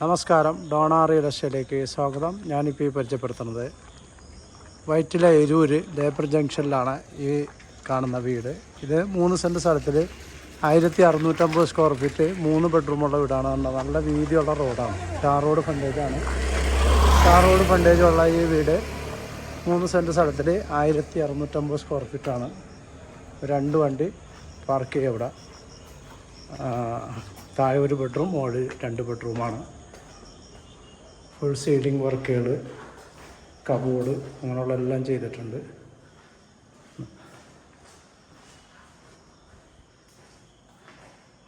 നമസ്കാരം. ഡോണാറി റഷ്യയിലേക്ക് സ്വാഗതം. ഞാനിപ്പോൾ ഈ പരിചയപ്പെടുത്തുന്നത് വൈറ്റില എരൂര് ലേബർ ജംഗ്ഷനിലാണ് ഈ കാണുന്ന വീട്. ഇത് മൂന്ന് സെന്റ് സ്ഥലത്തിൽ ആയിരത്തി അറുന്നൂറ്റമ്പത് സ്ക്വയർ ഫീറ്റ് മൂന്ന് ബെഡ്റൂമുള്ള വീടാണ്. നല്ല വീതിയുള്ള റോഡാണ്. ടാർ റോഡ് ഫ്രണ്ടേജാണ് ടാർ റോഡ് ഫ്രണ്ടേജുള്ള ഈ വീട് മൂന്ന് സെന്റ് സ്ഥലത്തിൽ ആയിരത്തി അറുന്നൂറ്റമ്പത് സ്ക്വയർ ഫീറ്റാണ് രണ്ട് വണ്ടി പാർക്ക് ചെയ്യുക ഇവിടെ. താഴെ ഒരു ബെഡ്റൂം മുകളിൽ രണ്ട് ബെഡ്റൂമാണ് ഫുൾ സീലിംഗ് വർക്കുകൾ കബോർഡ് അങ്ങനെയുള്ള എല്ലാം ചെയ്തിട്ടുണ്ട്.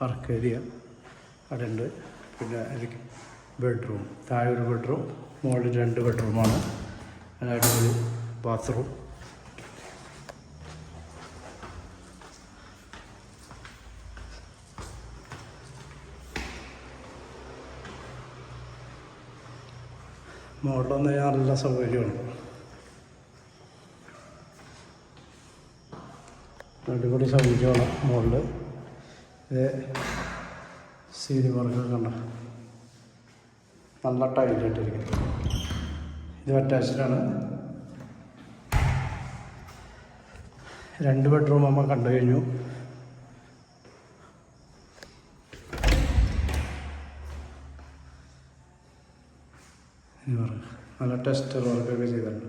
വർക്ക് ഏരിയ അവിടെ ഉണ്ട് പിന്നെ എനിക്ക് ബെഡ്റൂം. താഴെ ഒരു ബെഡ്റൂം മുകളിൽ രണ്ട് ബെഡ്റൂമാണ്. അതിനായിട്ട് ബാത്റൂം മുകളിലൊന്ന് നല്ല സൗകര്യമുണ്ട് അടിപൊളി സൗകര്യമാണ് മുകളിൽ ഇത് സീരി വർക്ക് കണ്ട? നല്ല ടൈലായിട്ടിരിക്കുന്നത് ഇത് അറ്റാച്ച്ഡാണ്. രണ്ട് ബെഡ്റൂം നമ്മൾ കണ്ടു കഴിഞ്ഞു. ഇത് പറ. നല്ല ടെസ്റ്റ് വർക്കൊക്കെ ചെയ്തിട്ടുണ്ട്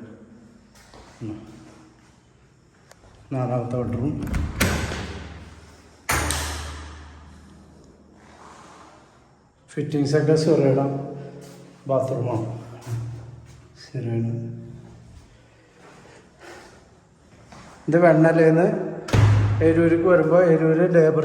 നാലാമത്തെ ബെഡ്റൂം ഫിറ്റിങ്സ് ഒക്കെ സിറയുടെ ബാത്റൂമാണ് സിറയാണ് ഇത് വെണ്ണലേന്ന് എരൂർക്ക് വരുമ്പോൾ എരൂര് ലേബർ